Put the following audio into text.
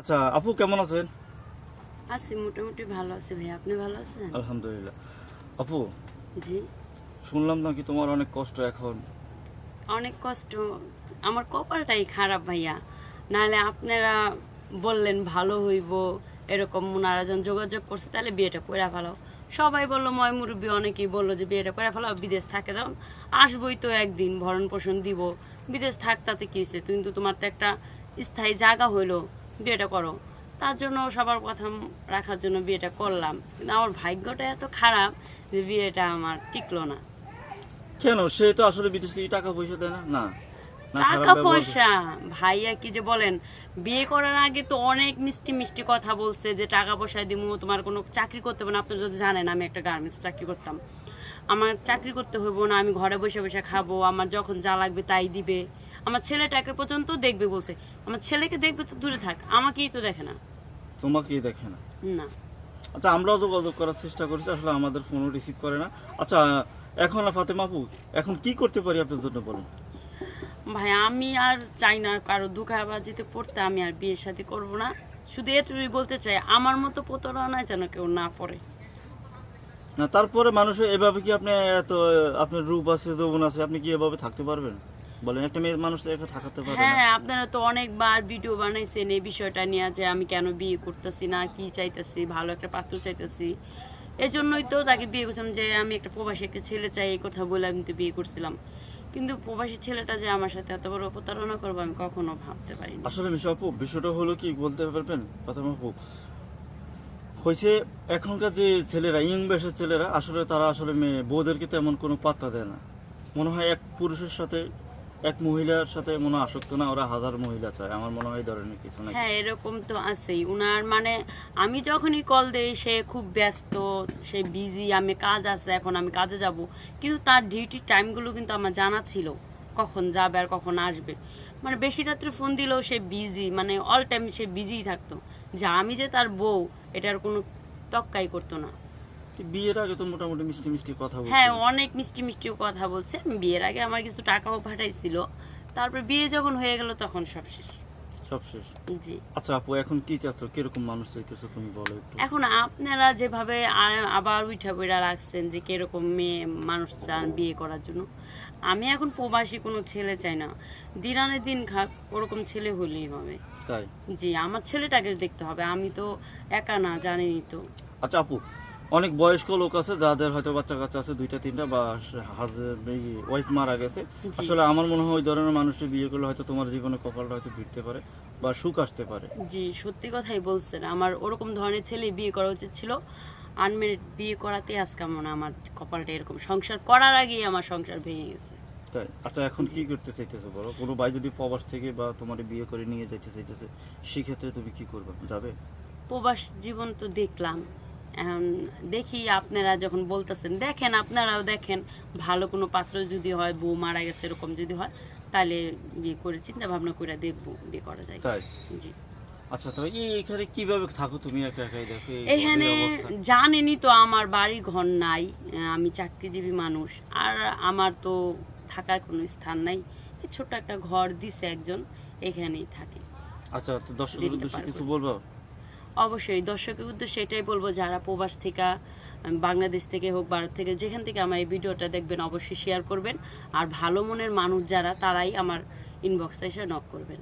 আচ্ছা আপু কেমন আছেন? আছি মোটামুটি ভালো আছি ভাই আপনি ভালো আছেন? আলহামদুলিল্লাহ। আপু জি। শুনলাম নাকি তোমার অনেক কষ্ট এখন? অনেক কষ্ট। আমার কপালটাই খারাপ ভাইয়া। নাহলে আপনারা বললেন ভালো হইব এরকম ওনারা যখন যোগাযোগ করছে তাহলে বিয়েটা করে ফেলো। সবাই বলল ময় মুরব্বী অনেকেই বলল যে বিয়েটা করে ফেলো বিদেশ থাকে তখন আসবই তো একদিন ভরণ পোষণ দিব। বিদেশ থাক তাতে কী হয়েছে কিন্তু তোমার তো একটা স্থায়ী জায়গা হইল। বিয়েটা করো। তার জন্য সবার কথা রাখার জন্য বিয়েটা করলাম। কিন্তু আমার ভাগ্যটা এত খারাপ যে বিয়েটা আমার টিকলো না। কেন? সে তো আসলে বিদেশ থেকে টাকা পয়সা দেয় না? না। টাকা পয়সা? ভাইয়া কি যে বলেন বিয়ে করার আগে তো অনেক মিষ্টি মিষ্টি কথা বলছে যে টাকা পয়সা দিমু তোমার কোনো চাকরি করতে হবে না। আপনি যদি জানেন আমি একটা গার্মেন্টস চাকরি করতাম। আমার চাকরি করতে হইব না আমি ঘরে বসে বসে খাব আমার যখন যা লাগবে তাই দিবে। আমার ছেলেটাকে পর্যন্ত দেখবে বলছে। আমার ছেলেকে দেখবে তো দূরে থাক আমাকেই তো দেখে না। তোমাকেই দেখে না? না। আচ্ছা আমরাও যোগাযোগ করার চেষ্টা করেছি আসলে আমাদের ফোনও রিসিভ করে না। আচ্ছা এখন ফাতেমা আপু এখন কি করতে পারি আপনার জন্য বলুন? ভাই আমি আর চাই না কারও দুঃখাবাজিতে পড়তে আমি আর বিয়ের সাথে করব না। শুধু এটুকুই বলতে চাই আমার মতো প্রতারণায় যেন কেউ না পড়ে। না তারপরে মানুষ এভাবে কি আপনি এত আপনার রূপ আছে যৌবন আছে আপনি কি এভাবে থাকতে পারবেন? বলেন একটা মেয়ে মানুষ তো একা থাকাতে পারে হ্যাঁ আপনারা তো অনেকবার ভিডিও বানাইছেন এই বিষয়টা নিয়ে যে আমি কেন বিয়ে করতেছি না কি চাইতেছি ভালো একটা পাত্র চাইতেছি। এজন্যই তো তাকে বিয়ে করছিলাম যে আমি একটা প্রবাসী একটা ছেলে চাই এই কথা বলে আমি তো বিয়ে করছিলাম। কিন্তু প্রবাসী ছেলেটা যে আমার সাথে এত বড় প্রতারণা করব আমি কখনো ভাবতে পারিনি। আসলে বিষয় আপু বিষয়টা হলো কি বলতে পারবেন? ফাতেমা আপু হয়েছে এখনকার যে ছেলেরা ইয়ং বয়সের ছেলেরা আসলে তারা আসলে মেয়ে বউদেরকে তেমন কোনো পাত্তা দেয় না। মনে হয় এক পুরুষের সাথে এক মহিলার সাথে মনে আসক্ত না, ওরা হাজার মহিলা চায়। আমার মনে হয় ধরনের কিছু না হ্যাঁ এরকম তো আছেই। উনার মানে আমি যখনই কল দেই, সে খুব ব্যস্ত, সে বিজি, আমি কাজ আছে, এখন আমি কাজে যাব। কিন্তু তার ডিউটি টাইমগুলো কিন্তু আমার জানা ছিল। কখন যাবে আর কখন আসবে। মানে বেশি রাত্রে ফোন দিলেও সে বিজি মানে অল টাইম সে বিজিই থাকতো। যে আমি যে তার বউ, এটার কোনো তক্কাই করতো না। বিয়ের আগে তো মোটামুটি মিষ্টি মিষ্টি কথা বলছে? হ্যাঁ অনেক মিষ্টি মিষ্টি কথা বলছে। বিয়ের আগে আমার কিছু টাকাও পাঠাইছিল। তারপর বিয়ে যখন হয়ে গেল তখন সব শেষ। সব শেষ? জি। আচ্ছা আপু এখন কি চাচ্ছ? কীরকম মানুষ চাইতেছো তুমি বলো একটু? এখন আপনারা যেভাবে আবার উঠা বইরা রাখছেন যে কীরকম মেয়ে মানুষ চান বিয়ে করার জন্য আমি এখন প্রবাসী কোনো ছেলে চাই না। দিন আনে দিন খাক ওরকম ছেলে হলেই হবে। তাই? জি আমার ছেলেটাকে দেখতে হবে। আমি তো একা না জানেনই তো। আচ্ছা আপু অনেক বয়স্ক লোক আছে যাদের হয়তো বাচ্চা কাচ্চা আছে দুইটা তিনটা বা ওয়াইফ মারা গেছে। আসলে আমার মনে হয় ওই ধরনের মানুষের বিয়ে করলে হয়তো তোমার জীবনে কপালটা হয়তো ভিড়তে পারে বা সুখ আসতে পারে। জি সত্যি কথাই বলছেন। আমার ওরকম ধরনের ছেলে বিয়ে করা উচিত ছিল। আনমেরিড বিয়ে করাতে আজকে মনে আমার কপালটা এরকম। সংসার করার আগেই আমার সংসার ভেঙে গেছে। তাই? আচ্ছা এখন কি করতে চাইতেছো বলো? কোনো ভাই যদি প্রবাস থেকে বা তোমার বিয়ে করে নিয়ে যাইতে চাইতেছে সেক্ষেত্রে তুমি কি করবে? যাবে? প্রবাস জীবন তো দেখলাম। এখন দেখি আপনারা যখন বলতেছেন দেখেন আপনারাও দেখেন ভালো কোনো পাত্র যদি হয় বউ মারা গেছে এরকম যদি হয় তাহলে বিয়ে করে চিন্তা ভাবনা করে দেখব বিয়ে করা যায় জি। আচ্ছা তো এই এখানে কীভাবে থাকো তুমি একা একাই? দেখো এখানে। জানেনই তো আমার বাড়ি ঘর নাই আমি চাকরিজীবী মানুষ আর আমার তো থাকার কোনো স্থান নাই। ছোট্ট একটা ঘর দিছে একজন এখানেই থাকি। আচ্ছা তো দর্শকের দিনটা কিছু। বলব? অবশ্যই, দর্শকের উদ্দেশ্যে এটাই বলব, যারা প্রবাস থেকে বাংলাদেশ থেকে হোক, ভারত থেকে, যেখান থেকে আমার এই ভিডিওটা দেখবেন, অবশ্যই শেয়ার করবেন। আর ভালো মনের মানুষ যারা, তারাই আমার ইনবক্সটা এসে নক করবেন।